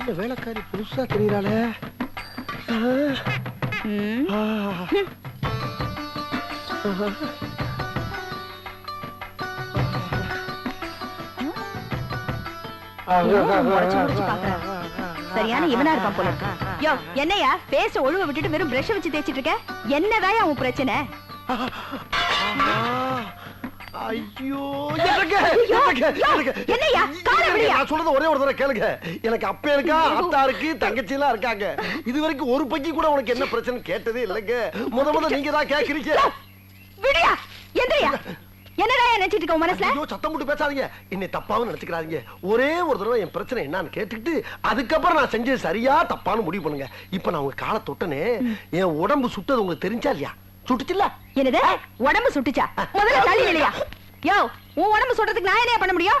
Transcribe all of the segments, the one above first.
என்ன வேலைக்காரி புதுசா தெரியறாளே. சரியான இவனா இருப்பான் போல. யோ என்னையா? பேச ஒழுவ விட்டுட்டு வெறும் பிரஷ் வச்சு தேய்ச்சிட்டு இருக்க? என்னதான் உன் பிரச்சனை? ஐயோ விடுயா. நான் சொல்றது ஒரே ஒரு தடவை கேளுங்க. எனக்கு அப்ப இருக்கா அத்தா இருக்கு தங்கச்சி எல்லாம் இருக்காங்க. இது வரைக்கும் ஒரு பக்கி கூட உனக்கு என்ன பிரச்சனை கேட்டதே இல்லைங்க. முத முத நீங்க தான் கேக்குறீங்க. விடியா? எந்திரியா? என்னடா நினைச்சிட்டு இருக்க உன் மனசுல? ஐயோ சத்தம் போட்டு பேசாதீங்க. என்னை தப்பாவும் நினைச்சுக்கிறாதீங்க. ஒரே ஒரு தடவை என் பிரச்சனை என்னன்னு கேட்டுக்கிட்டு அதுக்கப்புறம் நான் செஞ்சது சரியா தப்பான்னு முடிவு பண்ணுங்க. இப்ப நான் உங்க காலை தொட்டனே என் உடம்பு சுட்டது உங்களுக்கு தெரிஞ்சா இல்லையா? சுட்டுச்சுல்ல? என்னது? உடம்பு சுட்டுச்சா? முதல்ல தள்ளி இல்லையா யோ உன் உடம்பு சுடுறதுக்கு நான் என்ன பண்ண முடியும்?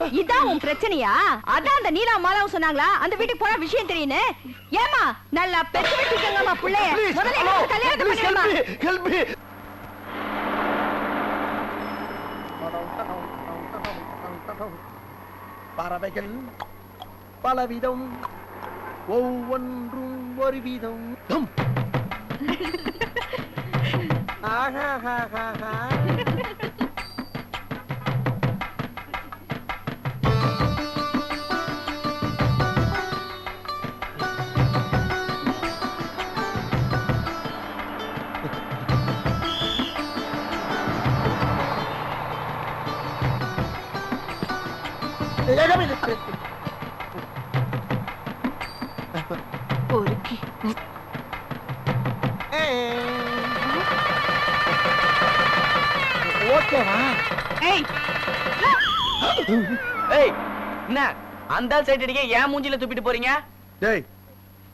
இதான் உன் பிரச்சனையா? அதான் அந்த நீலா மாலாவும் சொன்னாங்களா? அந்த வீட்டுக்கு போனா விஷயம் தெரியுன்னு ஏமா நல்லா பெத்து வச்சிருக்கங்கம்மா பிள்ளைய. முதல்ல கல்யாணத்தை பண்ணிடுமா? ஹெல்ப் மீ பறவைகள் பலவிதம் ஒவ்வொன்றும் ஒரு விதம் ஆஹாஹாஹாஹா. பொறுக்கி ஓகேவா ஏய் ஏய் என்ன? அந்த சைடு அடிக்க ஏன் மூஞ்சில துப்பிட்டு போறீங்க? டேய்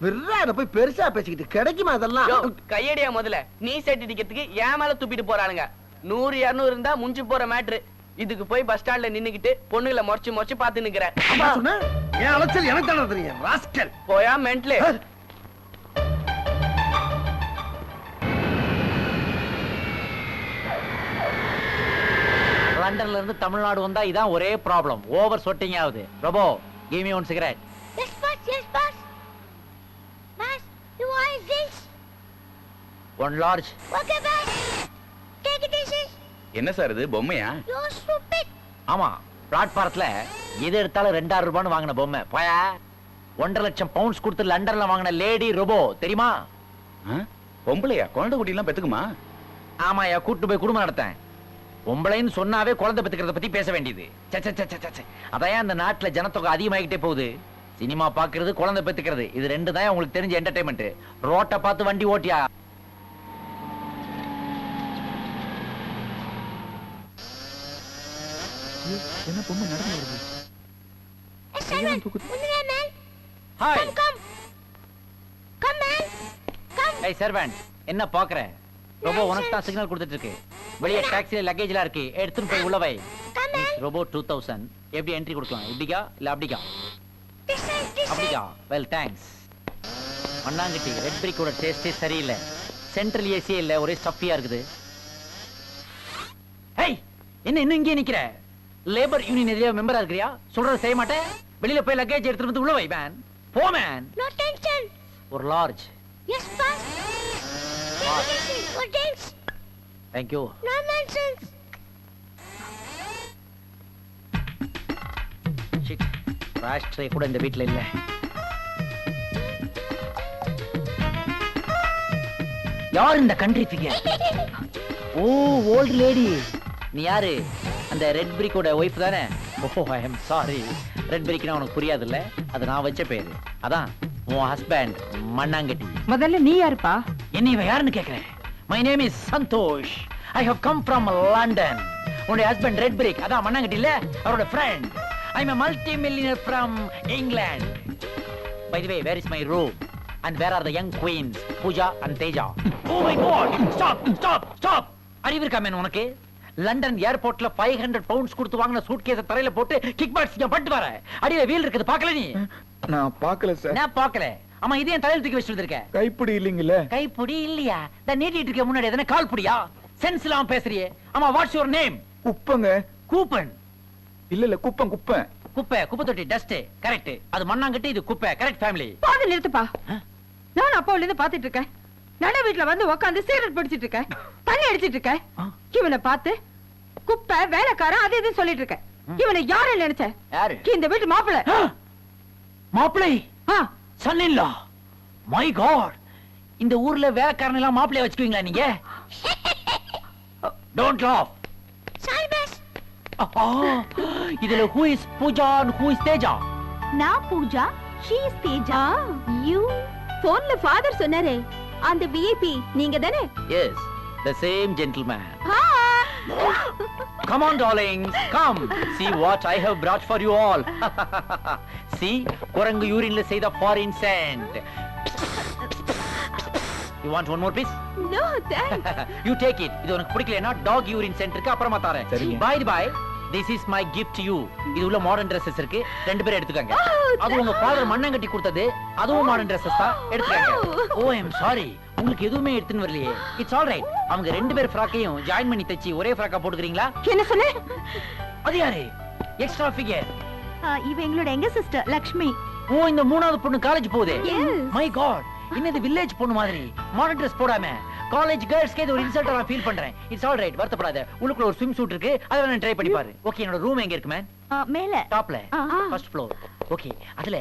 விர்றாத போய் பெருசா பேசிக்கிட்டு கிடைக்குமா அதெல்லாம்? கையடியா முதல்ல. நீ சைடு அடிக்கிறதுக்கு ஏன் மேல துப்பிட்டு போறானுங்க. நூறு இருநூறு இருந்தா முஞ்சி போற மேட்ரு. இதுக்கு போய் பஸ் ஸ்டாண்ட்ல நின்னுக்கிட்டு பொண்ணுகளை முறைச்சு முறைச்சு பாத்து நிக்கிறேன். என் அலைச்சல் எனக்கு தானே தெரியும்? ராஸ்கல் போயா மென்ட்லு லண்டன்ல இருந்து தமிழ்நாடு வந்தா இதான் ஒரே ப்ராப்ளம் ஓவர் சொட்டிங் ஆகுது. Robo give me one cigarette Yes, boss. Yes, boss. Boss, you want this? One large Okay, boss. என்ன சார் இது பொம்மையா. ஆமா பிளாட்பாரத்துல எது எடுத்தாலும் ரெண்டாயிரம் ரூபான்னு வாங்கின பொம்மை. போயா? ஒன்றரை லட்சம் பவுண்ட்ஸ் கொடுத்து லண்டன்ல வாங்கின லேடி ரொபோ தெரியுமா? பொம்பளையா? குழந்தை குட்டி எல்லாம் பெத்துக்குமா? ஆமாயா கூட்டு போய் குடும்பம் நடத்தேன். பொம்பளைன்னு சொன்னாவே குழந்தை பெத்துக்கிறத பத்தி பேச வேண்டியது. அதான் அந்த நாட்டுல ஜனத்தொகை அதிகமாகிட்டே போகுது? சினிமா பாக்குறது குழந்தை பெத்துக்கிறது. இது ரெண்டு தான் உங்களுக்கு தெரிஞ்ச என்டர்டைன்மெண்ட் ரோட்டை பார்த்து வண்டி ஓட்டியா? என்ன பொம்மை நடந்து வருது. ஹாய். ஏய் சர்வன்ட் என்ன பாக்குற ரோபோ உனக்கு தான் சிக்னல் கொடுத்துட்டு இருக்கு. வெளியே டாக்ஸில லக்கேஜ்லாம் இருக்கு. எடுத்துட்டு போய் உள்ள வை. Come, man. Robo two thousand எப்படி என்ட்ரி கொடுக்கலாம்? இப்படிக்கா? இல்ல side. அப்படிக்கா? வெல் தேங்க்ஸ் மண்ணாங்கட்டி ரெட் பிரிக்கோட டேஸ்டே சரியில்லை. சென்ட்ரல் ஏசியே இல்ல. ஒரே ஸ்டஃபியா இருக்குது. என்ன இன்னும் இங்கே நிக்கிற? லேபர் யூனியன் எதிரே மெம்பரா இருக்கிறியா? சொல்றத செய்ய மாட்டேன். வெளியில போய் லக்கேஜ் எடுத்துட்டு வந்து உள்ள வை மேன் போ மேன் No tension. ஒரு large easy. No dance. Thank you No nonsense. Shit ராஷ்ட்ரே கூட இந்த வீட்ல இல்ல. யார் இந்த country figure oh old lady நீ யாரு? அந்த ரெட் பிரிக்கோட ஒய்ஃப் தானே? Oh I am sorry red பிரிக்னா உனக்கு புரியாதுல்ல? அது நான் வச்ச பேரு. அதான் உன் ஹஸ்பண்ட் மண்ணாங்கட்டி. முதல்ல நீ யாருப்பா? என்ன இவ யாருன்னு கேக்குறேன்? My name is Santosh. I have come from London உன்னுடைய ஹஸ்பண்ட் ரெட் பிரிக் அதான் மண்ணாங்கட்டி இல்ல? அவரோட friend I am multi millionaire from England by the way where is my room and where are the young queens Pooja and Teja oh my god stop stop stop அறிவு இருக்கா man உனக்கு? London ஏர்போர்ட்ல five hundred pounds கொடுத்து வாங்கின suit கேஸ தரையில போட்டு kick box பட்டு வர அடியில வீல் இருக்குது பாக்கல நீ? நான் பார்க்கல சார் நான் பாக்கல ஆமா இது என் தலையில தூக்கி வச்சுட்டு இருக்க கைப்பிடி இல்லைங்கல்ல? கைப்புடி இல்லையா? இந்த நீட்டிட்டு இருக்க முன்னாடி எதனா கால் புடியா சென்ஸ் இல்லாம பேசுறியே. ஆமா வாட்ஸ் யுவர் நேம் குப்பங்க. கூப்பன். இல்ல இல்ல குப்பம் குப்பம் குப்பை குப்பை தொட்டி டஸ்ட் கரெக்ட் அது மண்ணாங்கட்டி இது குப்பை. கரெக்ட் ஃபேமிலி பாதி நிறுத்துப்பா. நான் அப்பாவுல இருந்து பாத்துட்டு இருக்கேன். நட வீட்டுல வந்து உட்காந்து சிகரெட் பிடிச்சிட்டு இருக்கேன் தண்ணி அடிச்சிட்டு இருக்கேன் இவனை பார்த்து குப்பை வேலைக்காரன் அது இதுன்னு சொல்லிட்டு இருக்கேன் இவனை யாரு நினைச்ச? இந்த வீட்டு மாப்பிள்ளை. மாப்பிளை ஆ, சன் இல்லா மை காட் இந்த ஊர்ல வேலைக்காரன் எல்லாம் மாப்பிளைய வச்சுக்குவீங்களா நீங்க? Don't laugh. இதுல who is Pooja who is Teja நான் Pooja she is Teja you போன்ல ஃபாதர் சொன்னாரே. அந்த விஐபி நீங்க தானே yes the same gentleman Come on, darlings, come. See what I have brought for you all. See, குரங்கு யூரின்ல செய்த foreign scent. You want one more piece? No thanks you take it. இது உனக்கு பிடிக்கலனா டாக் யூரின் சென்ட் இருக்கு அப்புறமா தரேன். சரிங்க. By is my gift to you. இது உள்ள மாடர்ன் Dresses இருக்கு. ரெண்டு பேரும் எடுத்துக்கங்க. அது உங்க ஃாதர் மண்ணங்கட்டி கொடுத்தது. அதுவும் மாடர்ன் Dresses தான். எடுத்துக்கங்க. Oh, I am sorry. உங்களுக்கு எதுவுமே எடுத்துன்னு வரலையே. It's all right. அவங்க ரெண்டு பேர் ஃப்ராக்கையும் ஜாயின் பண்ணி தச்சு ஒரே ஃப்ராக்கா போட்டுக்கிறீங்களா? என்ன சொன்ன அது யாரு? Extra figure. இவ எங்களோட எங்க சிஸ்டர் லக்ஷ்மி ஓ இந்த மூணாவது பொண்ணு காலேஜ் போகுது. My God. இன்னது வில்லேஜ் பொண்ணு மாதிரி மாடர்ன் Dress போடாம காலேஜ் கேர்ள்ஸ்க்கு இது ஒரு இன்சல்ட்டா நான் ஃபீல் பண்றேன். இட்ஸ் ஆல் ரைட் வருத்தப்படாத. உள்ளுக்குள்ள ஒரு ஸ்விம் சூட் இருக்கு. அதை நான் ட்ரை பண்ணி பாரு. ஓகே என்னோட ரூம் எங்க இருக்கு மேன் மேல. டாப்ல. ஃபர்ஸ்ட் ஃப்ளோர் ஓகே அதுல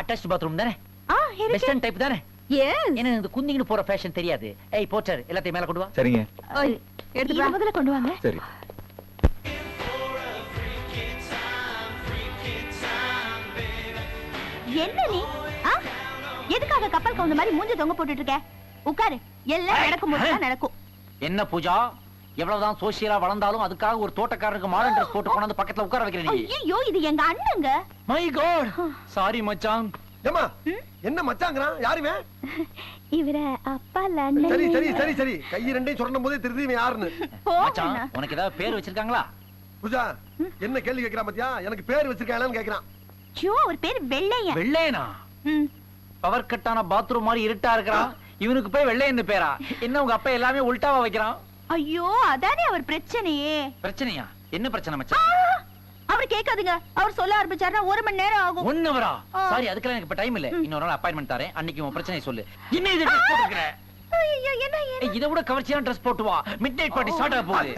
அட்டாச் பாத்ரூம் தானே? ஆ இருக்கு. வெஸ்டர்ன் டைப் தானே? எஸ் எனக்கு இந்த குந்திங்கன்னு போற ஃபேஷன் தெரியாது. ஏய் போச்சர் எல்லாத்தையும் மேல கொண்டு வா. சரிங்க. எடுத்து முதல்ல கொண்டு வாங்க. சரி. என்ன நீ? ஆ? எதுக்காக கப்பல் கவுந்த மாதிரி மூஞ்ச தொங்க போட்டுட்டு இருக்க? உட்காரு. எல்லாம் நடக்கும் நடக்கும். என்ன பூஜா? எவ்வளவுதான் சோசியலா வளர்ந்தாலும் அதுக்காக ஒரு தோட்டக்காரருக்கு மாடர்ன் Dress போட்டு கொண்டாந்து பக்கத்துல உட்கார வைக்கிறேன் ஐயோ இது எங்க அண்ணங்க. மை காட் சாரி மச்சான். ஏமா என்ன மச்சாங்கிறான்? யாருமே இவர அப்பா சரி சரி சரி சரி. கை ரெண்டையும் சுரண்டும் போதே திருதி இவன் யாருன்னு? மச்சான் உனக்கு ஏதாவது பேர் வச்சிருக்காங்களா? பூஜா என்ன கேள்வி கேக்குறான் பாத்தியா? எனக்கு பேர் வச்சிருக்காங்களான்னு கேக்குறான் ஐயோ ஒரு பேர் வெள்ளையன். வெள்ளையனா. பவர் கட்டான பாத்ரூம் மாதிரி இருட்டா இருக்கிறான். இவனுக்கு போய் வெள்ளையன்னு பேரா? என்ன உங்க அப்பா எல்லாமே உல்டாவா வைக்கிறான்? ஐயோ அதானே அவர் பிரச்சனையே. பிரச்சனையா? என்ன பிரச்சனை! மச்சான்? அவர் கேட்காதுங்க. அவர் சொல்ல ஆரம்பிச்சாருன்னா ஒரு மணி நேரம் ஆகும். ஒன் ஹவரா. சாரி அதுக்கெல்லாம் எனக்கு இப்ப டைம் இல்ல. இன்னொரு நாள் அப்பாயின்மெண்ட் தரேன். அன்னைக்கு உன் பிரச்சனை சொல்லு. என்ன இது ட்ரெஸ் போட்டுக்கிற இதை விட கவர்ச்சியான ட்ரெஸ் போட்டு வா. மிட் நைட் பார்ட்டி ஸ்டார்ட் ஆக போகுது.